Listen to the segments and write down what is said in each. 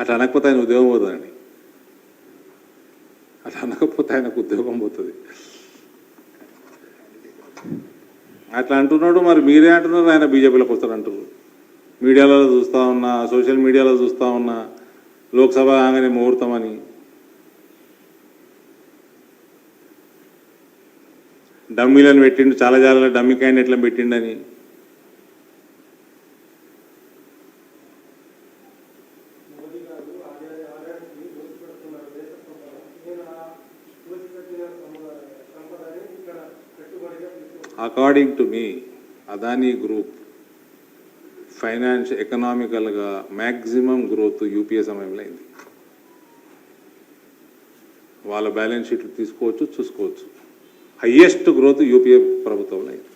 అట్లా అనకపోతే ఆయన ఉద్యోగం పోతుందండి. అట్లా అనకపోతే ఆయనకు ఉద్యోగం పోతుంది. అట్లా అంటున్నాడు మరి మీరే అంటున్నారు ఆయన బీజేపీలోకి వస్తారంటారు మీడియాలో చూస్తూ ఉన్నా సోషల్ మీడియాలో చూస్తూ ఉన్నా లోక్సభ ఆగానే ముహూర్తం అని. డమ్మీలను పెట్టిండు చాలా చాలా డమ్మీ క్యాండిడేట్లను పెట్టిండని. According to me Adani group finance ఎకనామికల్గా maximum growth UPA సమయంలో అయింది. వాళ్ళ బ్యాలెన్స్ షీట్లు తీసుకోవచ్చు చూసుకోవచ్చు. హయ్యెస్ట్ గ్రోత్ యూపీఏ ప్రభుత్వంలో అయింది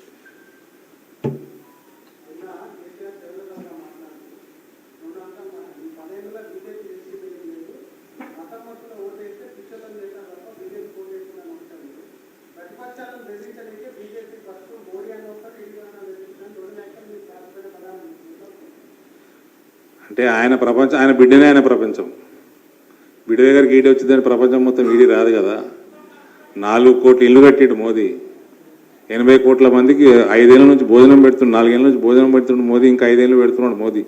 అంటే ఆయన ప్రపంచం ఆయన బిడ్డనే ఆయన ప్రపంచం. బిడ్డ దగ్గరికి ఈడి వచ్చిందని ప్రపంచం మొత్తం ఈడి రాదు కదా. నాలుగు కోట్లు ఇల్లు కట్టిడు మోదీ. ఎనభై కోట్ల మందికి ఐదేళ్ళ నుంచి భోజనం పెడుతున్నాడు నాలుగేళ్ళ నుంచి భోజనం పెడుతున్నాడు మోదీ ఇంకా ఐదేళ్ళు పెడుతున్నాడు మోదీ.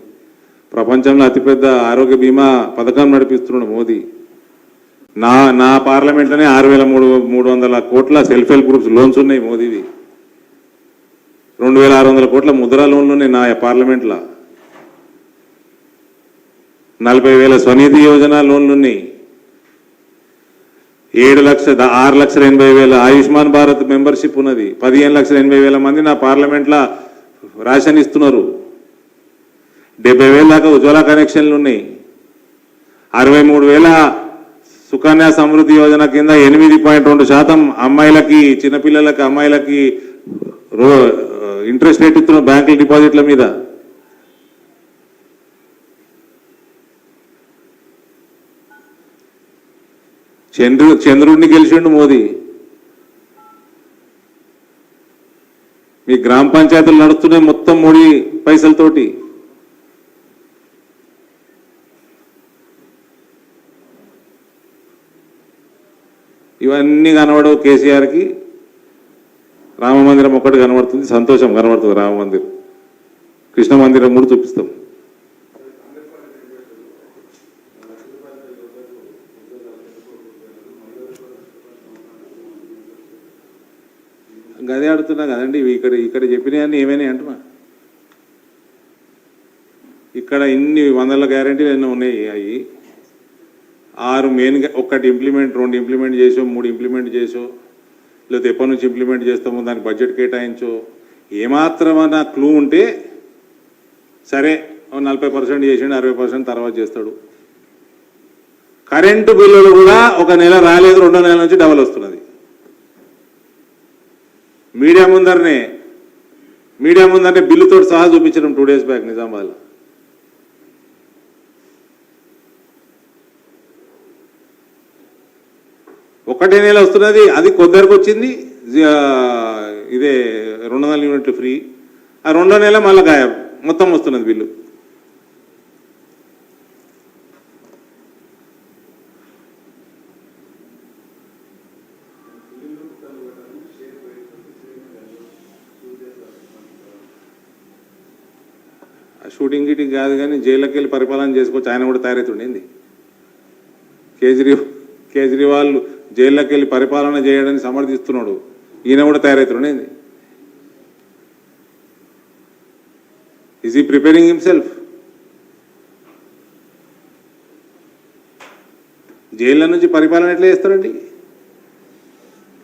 ప్రపంచంలో అతిపెద్ద ఆరోగ్య బీమా పథకం నడిపిస్తున్నాడు మోదీ. నా నా పార్లమెంట్లోనే ఆరు వేల మూడు మూడు వందల కోట్ల సెల్ఫ్ హెల్ప్ గ్రూప్స్ లోన్స్ ఉన్నాయి మోదీవి. రెండు వేల ఆరు వందల కోట్ల ముద్రా లోన్లు ఉన్నాయి నా పార్లమెంట్లో. నలభై వేల స్వనిధి యోజన లోన్లు ఉన్నాయి. ఏడు లక్ష ఆరు లక్షల ఎనభై వేల ఆయుష్మాన్ భారత్ మెంబర్షిప్ ఉన్నది. పదిహేను లక్షల ఎనభై వేల మంది నా పార్లమెంట్లో రేషన్ ఇస్తున్నారు. డెబ్బై వేల దాకా ఉజ్వల కనెక్షన్లు ఉన్నాయి. అరవై మూడు వేల సుకన్య సమృద్ధి యోజన కింద ఎనిమిది పాయింట్ రెండు శాతం అమ్మాయిలకి చిన్నపిల్లలకి అమ్మాయిలకి రో ఇంట్రెస్ట్ రేట్ ఇస్తున్నారు బ్యాంకుల డిపాజిట్ల మీద. చంద్రు చంద్రుడిని గెలిచిండు మోదీ. మీ గ్రామ పంచాయతీలు నడుస్తున్నాయి మొత్తం మోడీ పైసలతోటి. ఇవన్నీ కనబడవు కేసీఆర్కి. రామ మందిరం ఒక్కటి కనబడుతుంది. సంతోషం కనబడుతుంది రామ మందిరం. కృష్ణ మందిరం కూడా చూపిస్తాం. మాట్లాడుతున్నా కదండి ఇక్కడ ఇక్కడ చెప్పినవన్నీ ఏమైనా అంటున్నా? ఇక్కడ ఇన్ని వందల గ్యారంటీలు ఎన్నో ఉన్నాయి అవి ఆరు మెయిన్గా ఒక్కటి ఇంప్లిమెంట్ రెండు ఇంప్లిమెంట్ చేసో మూడు ఇంప్లిమెంట్ చేసో లేకపోతే ఎప్పటి నుంచి ఇంప్లిమెంట్ చేస్తామో దానికి బడ్జెట్ కేటాయించో ఏమాత్రమన్నా క్లూ ఉంటే సరే ఓ నలభై పర్సెంట్ చేసిండు అరవై పర్సెంట్ తర్వాత చేస్తాడు. కరెంటు బిల్లులు కూడా ఒక నెల రాలేదు రెండో నెల నుంచి డబల్ వస్తున్నది మీడియా ముందరనే మీడియా ముందరనే బిల్లుతో సహా చూపించడం టూ డేస్ బ్యాక్ నిజామాబాద్లో. ఒకటే నెల వస్తున్నది అది కొద్దరికి వచ్చింది ఇదే రెండు వందల యూనిట్లు ఫ్రీ. ఆ రెండో నెల మళ్ళీ గాయం మొత్తం వస్తున్నది బిల్లు. షూటింగ్ గీటింగ్ కాదు కానీ జైల్లోకి వెళ్ళి పరిపాలన చేసుకోవచ్చు. ఆయన కూడా తయారవుతుండేంది కేజ్రీవాల్ కేజ్రీవాల్ జైల్లోకి వెళ్ళి పరిపాలన చేయడానికి సమర్థిస్తున్నాడు. ఈయన కూడా తయారవుతుండేంది ఈజ్ ఈ ప్రిపేరింగ్ హిమ్సెల్ఫ్ జైళ్ళ నుంచి పరిపాలన ఎట్లా చేస్తారండి?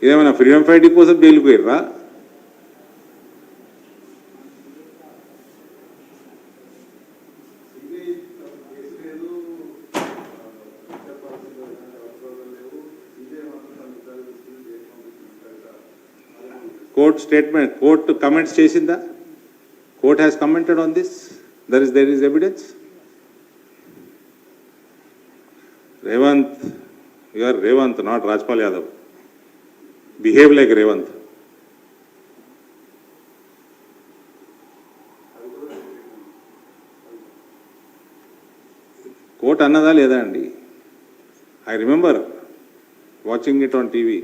ఇదేమైనా ఫ్రీడమ్ ఫైటింగ్ కోసం జైలుకు పోయిర్రా? కోర్ట్ స్టేట్మెంట్ కోర్టు కమెంట్స్ చేసిందా? Court has commented on this there is there is evidence Revanth you are Revanth not Rajpal Yadav behave like Revanth court అన్నదా లేదా అండి I remember watching it on TV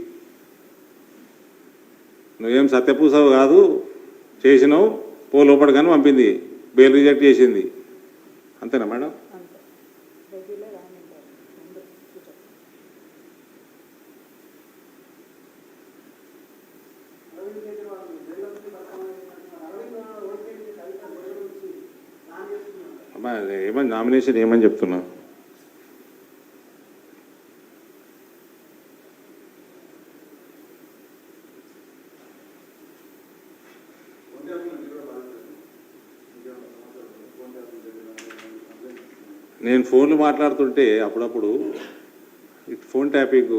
నువ్వేం సత్యపూసావు కాదు. చేసినావు పో లోపల కానీ పంపింది. బెయిల్ రిజెక్ట్ చేసింది. అంతేనా మేడం? ఏమని నామినేషన్ ఏమని చెప్తున్నా ముందు కూర్చో. అరవింద్ కేజ్రీవాల్ జైల్లో నుంచి బతకమని చెప్పినట్టు మరి అరవింద్ ఓడిపోయింది కవిత జైలు నుంచి ప్లాన్ చేస్తున్నారు అమ్మా ఏమని నామినేషన్ ఏమని చెప్తున్నా నేను ఫోన్లు మాట్లాడుతుంటే అప్పుడప్పుడు ఇట్ ఫోన్ ట్యాపింగ్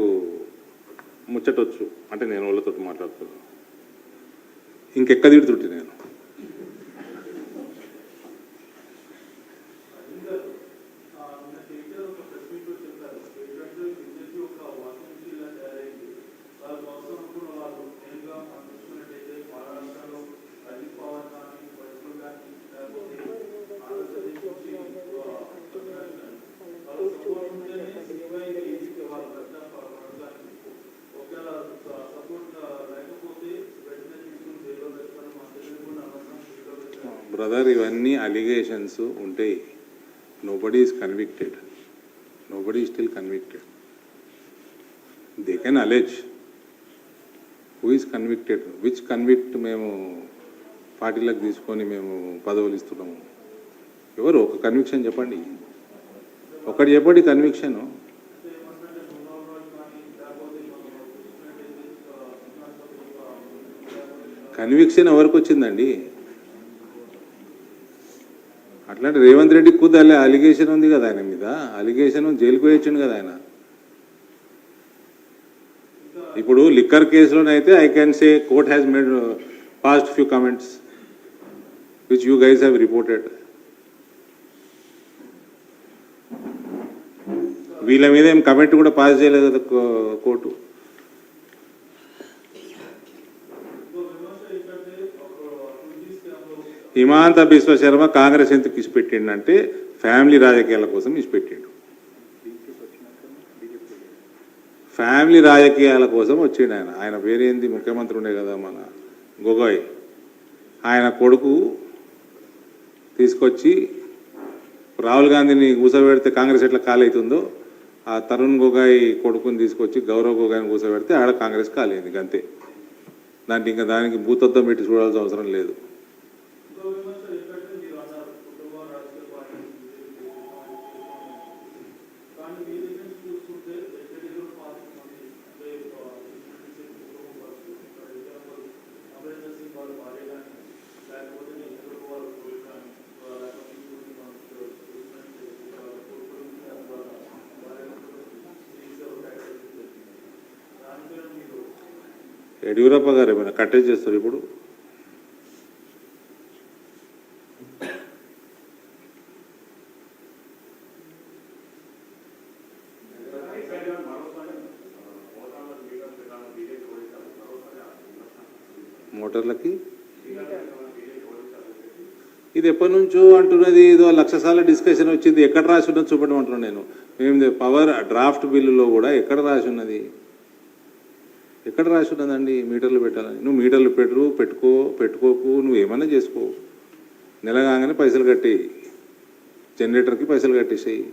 ముచ్చటొచ్చు. అంటే నేను వాళ్ళతో మాట్లాడుతున్నాను ఇంకెక్క తిడుతుంటే నేను. బ్రదర్ ఇవన్నీ అలిగేషన్స్ ఉంటాయి. Nobody is convicted nobody still convicted they can allege who is convicted which convict మేము పార్టీలకు తీసుకొని మేము పదవులు ఇస్తున్నాము? ఎవరు? ఒక కన్విక్షన్ చెప్పండి. ఒకటి చెప్పండి కన్విక్షన్ కన్విక్షన్ ఎవరికి వచ్చిందండి? అట్లాంటి రేవంత్ రెడ్డి కుదలే అలిగేషన్ ఉంది కదా ఆయన మీద. అలిగేషన్ జైలుకు వేయచ్చుండు కదా ఆయన. ఇప్పుడు liquor కేసులోనైతే I can say court has made past few comments which you guys have reported వీళ్ళ మీద ఏం కమెంట్ కూడా పాస్ చేయలేదు కదా కో- కోర్టు. హిమాంత బిశ్వ శర్మ కాంగ్రెస్ ఎందుకు ఇచ్చిపెట్టిండంటే ఫ్యామిలీ రాజకీయాల కోసం ఇచ్చిపెట్టిండు. ఫ్యామిలీ రాజకీయాల కోసం వచ్చిండు ఆయన. ఆయన పేరేంది? ముఖ్యమంత్రి ఉండే కదా మన గొగోయ్. ఆయన కొడుకు తీసుకొచ్చి రాహుల్ గాంధీని కూసబెడితే కాంగ్రెస్ ఎట్లా ఖాళీ అవుతుందో ఆ తరుణ్ గొగాయ్ కొడుకుని తీసుకొచ్చి గౌరవ్ గొగాయ్ని కూసబెడితే ఆడ కాంగ్రెస్ ఖాళీ అయింది. అంతే దానికి ఇంకా దానికి భూతత్వం పెట్టి చూడాల్సిన అవసరం లేదు. యడ్యూరప్ప గారు ఏమైనా కట్టే చేస్తారు ఇప్పుడు? మోటార్లకి? ఇది ఎప్పటి నుంచో అంటున్నది ఏదో లక్ష సార్లు డిస్కషన్ వచ్చింది ఎక్కడ రాసి ఉన్నది చూపడం అంటున్నాను నేను. మేము పవర్ డ్రాఫ్ట్ బిల్లులో కూడా ఎక్కడ రాసి ఉన్నది? ఎక్కడ రాసి ఉన్నదండి? మీటర్లు పెట్టాలని. నువ్వు మీటర్లు పెట్టరు పెట్టుకో పెట్టుకోకు నువ్వు ఏమైనా చేసుకో. నెల కాగానే పైసలు కట్టేయి. జనరేటర్కి పైసలు కట్టేసేయి.